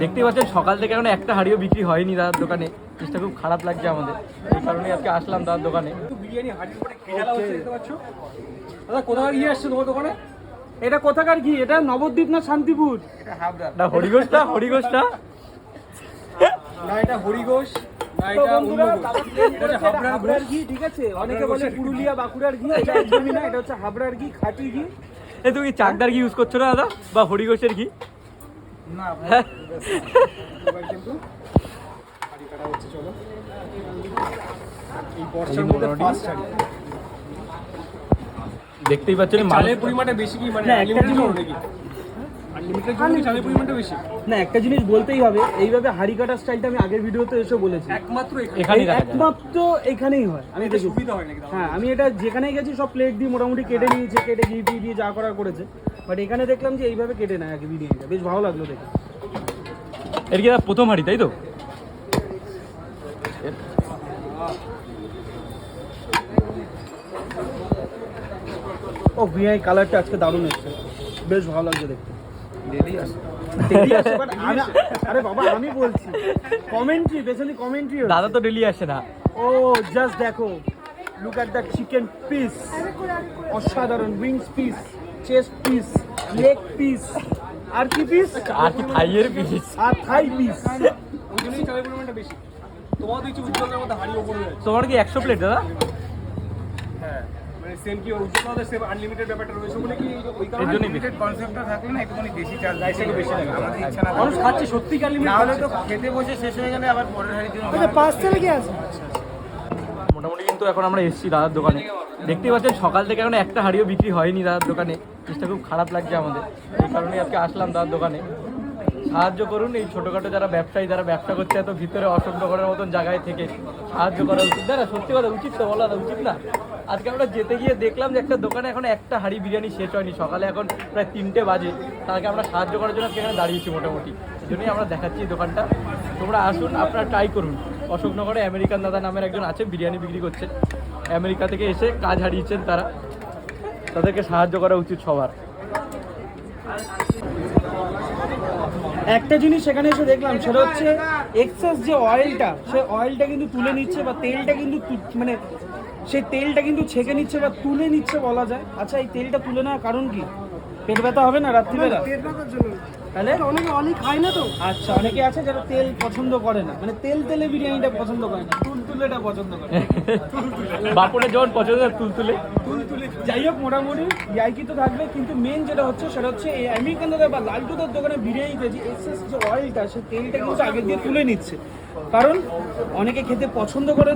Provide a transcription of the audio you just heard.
দেখতেই পাচ্ছেন সকাল থেকে এখন একটা হাড়িও বিক্রি হয়নি দাদার দোকানে। জিনিসটা খুব খারাপ লাগছে আমাদের। এই কারণে আজকে আসলাম দাদার দোকানে। বিরিয়ানি হাঁড়ির উপরে খেলা হচ্ছে দেখতে পাচ্ছ? দাদা কোথাকার ঘি আসছে তোমার দোকানে? এটা কোথাকার ঘি? এটা নবদ্বীপ না শান্তিপুর? না হরিঘোষটা হরিঘোষটা না। এটা হরিঘোষ হাবড়ার ঘি। ঠিক আছে? অনেকে বলে পুরুলিয়া বাঁকুড়ার ঘি এটা একদমই না এটা হচ্ছে হাবড়ার ঘি খাঁটি ঘি। এ তুমি চাকদার ঘি ইউজ করছ না দাদা? বা হরিঘোষের ঘি? না। কিন্তু কাটা হচ্ছে চলো। এই বর্ষার মধ্যে ফার্স্ট হাঁড়ি দেখতেই পাচ্ছেন মালের পরিমাণে বেশি কি মানে না, একটা জিনিস- জন্য চালের পরিমাণটা বেশি। না একটা জিনিস বলতেই হবে এইভাবে হাড়ি কাটার স্টাইলটা আমি আগের ভিডিওতে এসে বলেছি। একমাত্র এখানে। একমাত্র এখানেই হয়। আমি এটা সুবিধা হয় নাকি হ্যাঁ আমি এটা যেখানেই গেছি সব প্লেট দিয়ে মোটামুটি কেটে নিয়েছে কেটে ঘি দিয়ে যা করার করেছে। বাট এখানে দেখলাম যে এইভাবে কেটে নেয় আগে বিরিয়ানিটা বেশ ভালো লাগল দেখে। এর কি দাদা প্রথম হাড়ি তাই তো? ও বিরিয়ানি কালারটা আজকে দারুণ এসছে। বেশ ভালো লাগছে দেখতে। দাদা তো ডেলি আসে না। ও জাস্ট দেখো look at the chicken piece অসাধারণ wings piece chest piece leg piece আর কি পিস আর কি থাইয়ের পিস আর থাই পিস তোমার কি একশো প্লেট দাদা? হ্যাঁ। সেম কি উজ্জ্বল সেম আনলিমিটেড ব্যাপারটা রয়েছে বলে কি ওই কারণে? কনসেপ্টটা থাকলে না একটুখানি বেশি একটু বেশি লাগে। আমাদের ইচ্ছা না মানুষ খাচ্ছে সত্যি কি না হলে তো খেতে বসে শেষ হয়ে গেলে আবার পরের হাড়ি দিন মোটামুটি কিন্তু এখন আমরা এসেছি দাদার দোকানে। দেখতেই পাচ্ছেন সকাল থেকে এখন একটা হাড়িও বিক্রি হয়নি দাদার দোকানে। জিনিসটা খুব খারাপ লাগছে আমাদের। এই কারণে আজকে আসলাম দাদার দোকানে। সাহায্য করুন, এই ছোটোখাটো যারা ব্যবসায়ী, যারা ব্যবসা করছে, এত ভিতরে অশোকনগরের মতন জায়গায় থেকে সাহায্য করা উচিত। না সত্যি কথা, উচিত তো, বলা উচিত না। আজকে আমরা যেতে গিয়ে দেখলাম যে একটা দোকানে এখন একটা হাড়ি বিরিয়ানি শেষ হয়নি, সকালে এখন প্রায় তিনটে বাজে। তাকে আমরা সাহায্য করার জন্য এখানে দাঁড়িয়েছি মোটামুটি। জন্যই আমরা দেখাচ্ছি দোকানটা। তোমরা আসুন, আপনারা ট্রাই করুন। অশোকনগরে আমেরিকান দাদা নামের একজন আছে বিরিয়ানি বিক্রি করছেন। আমেরিকা থেকে এসে কাজ হারিয়েছেন তারা। তাদেরকে সাহায্য করা উচিত সবার। একটা জিনিস সেখানে এসে দেখলাম, সেটা হচ্ছে এক্সেস যে অয়েলটা সে অয়েলটা কিন্তু তুলে নিচ্ছে বা তেলটা কিন্তু মানে সেই তেলটা কিন্তু ছেঁকে নিচ্ছে বা তুলে নিচ্ছে বলা যায়। আচ্ছা এই তেলটা তুলে নেওয়ার কারণ কি? পেট ব্যথা হবে না রাত্রিবেলা? তাহলে অনেকে অনেক খায় না তো। আচ্ছা অনেকে আছে যারা তেল পছন্দ করে না। মানে তেল তেলে বিরিয়ানিটা পছন্দ করে না তুল তুলেটা পছন্দ করে বাপনের যখন পছন্দ হয় তুলতুলে। যাই হোক মোটামুটি ইয়াইকি তো থাকবে কিন্তু মেন যেটা হচ্ছে সেটা হচ্ছে এই আমেরিকান দাদা বা লালটুদার দোকানে বিরিয়ানিতে যে এক্সেস যে অয়েলটা সেই তেলটা কিন্তু আগে দিয়ে তুলে নিচ্ছে। কারণ অনেকে খেতে পছন্দ করে না।